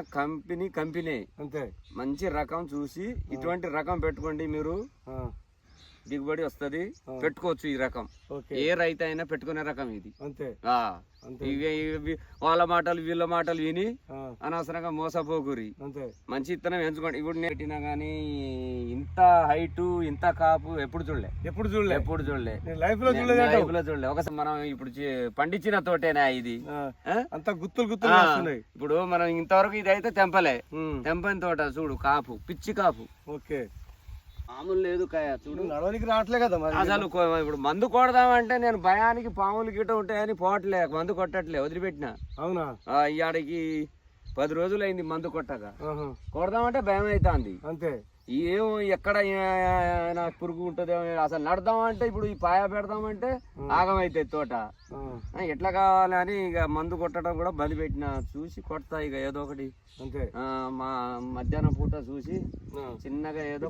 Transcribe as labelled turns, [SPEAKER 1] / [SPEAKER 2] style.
[SPEAKER 1] Company company.
[SPEAKER 2] అంతే.
[SPEAKER 1] మంచి రకం చూసి ఇటువంటి రకం పెట్టుకోండి మీరు. దిగుబడి వస్తది పెట్టుకోవచ్చు ఈ రకం. ఏ రైతు అయినా పెట్టుకునే రకం ఇది. వాళ్ళ మాటలు వీళ్ళ మాటలు విని అనవసరంగా మోసపోకురి. మంచి ఇత్తనం ఎంచుకోండి. ఇప్పుడు నేను పెట్టినా కానీ ఇంత హైట్ ఇంత కాపు ఎప్పుడు చూడలే.
[SPEAKER 2] ఎప్పుడు చూడలే?
[SPEAKER 1] ఎప్పుడు చూడలే.
[SPEAKER 2] లైఫ్లో చూడలేదు అంటావు.
[SPEAKER 1] లైఫ్లో చూడలే. ఒకసారి మనం ఇప్పుడు పండించిన తోటేనా ఇది?
[SPEAKER 2] అంతా గుత్తులు గుత్తులు
[SPEAKER 1] ఇప్పుడు మనం ఇంతవరకు ఇది అయితే తెంపలే తెంపని తోట చూడు కాపు పిచ్చి కాపు.
[SPEAKER 2] ఓకే.
[SPEAKER 1] మామూలు లేదు కాయ చూడు.
[SPEAKER 2] నడవనికి రావట్లే కదా మరి.
[SPEAKER 1] అసలు కొ- ఇప్పుడు మందు కొడదామంటే నేను భయానికి పాములు గిట్ట ఉంటాయని పోవట్లే మందు కొట్టట్లే వదిలిపెట్టిన.
[SPEAKER 2] అవునా?
[SPEAKER 1] ఆ, ఇయాడికి పది రోజులు అయింది మందు కొట్టక.
[SPEAKER 2] ఆహా,
[SPEAKER 1] కొడదామంటే భయం అవుతుంది
[SPEAKER 2] అంతే
[SPEAKER 1] ఏం ఎక్కడ ఏ- నాకు పురుగు ఉంటుందో అసలు నడదామంటే ఇప్పుడు ఈ పాయ పెడదామంటే ఆగమైతే తోట.
[SPEAKER 2] ఆ,
[SPEAKER 1] ఆ, ఎట్లా కావాలని ఇక మందు కొట్టడం కూడా బంద్ పెట్టిన. చూసి కొడతా ఇక ఏదో ఒకటి.
[SPEAKER 2] అంతే.
[SPEAKER 1] ఆ, మా మధ్యాహ్నం పూట చూసి
[SPEAKER 2] ఆ.
[SPEAKER 1] చిన్నగా ఏదో